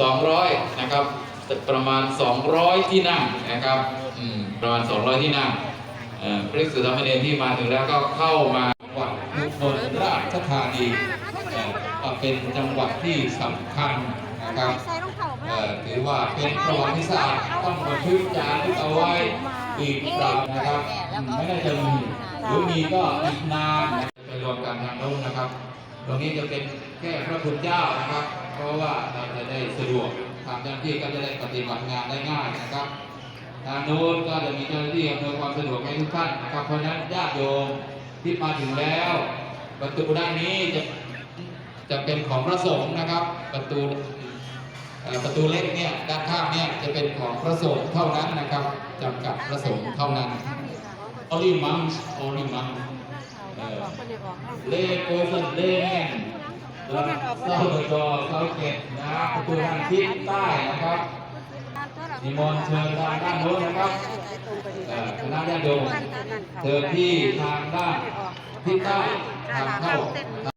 200 นะครับประมาณ 200 ที่นั่งนะครับประมาณ 200 ที่นั่งพระภิกษุสามเณรที่มาถึงแล้วก็เข้ามาจังหวัดอุบลราชธานีเป็นจังหวัดที่สำคัญนะครับถือว่าเป็นประวัติศาสตร์ต้องบันทึกจารึกเอาไว้อีกครั้งนะครับไม่น่าจะมีหรือมีก็อีกนานนะไปรวมกันทางโน้นนะครับ ตรงนี้จะเป็นแค่พระคุณเจ้านะครับ เพราะว่าเราจะได้สะดวกทางเจ้าหน้าที่ก็จะได้ปฏิบัติงานได้ง่ายนะครับทางโน้นก็จะมีเจ้าหน้าที่อำนวยความสะดวกให้ทุกท่านนะครับเพราะนั้นญาติโยมที่มาถึงแล้ว ประตูด้านนี้จะจะเป็นของพระสงฆ์นะครับ ประตูประตูเล็กเนี่ยด้านข้างเนี่ยจะเป็นของพระสงฆ์เท่านั้นนะครับจำกัดพระสงฆ์เท่านั้น only monks only monks เลโกสุนเลแมนเซาเบอร์จอเซาเกตนะประตูทางทิศใต้นะครับนิมนต์เชิญทางด้านโน้นนะครับเอ่อคณะญาติโยมเชิญที่ทางด้านทิศใต้ทางเข้า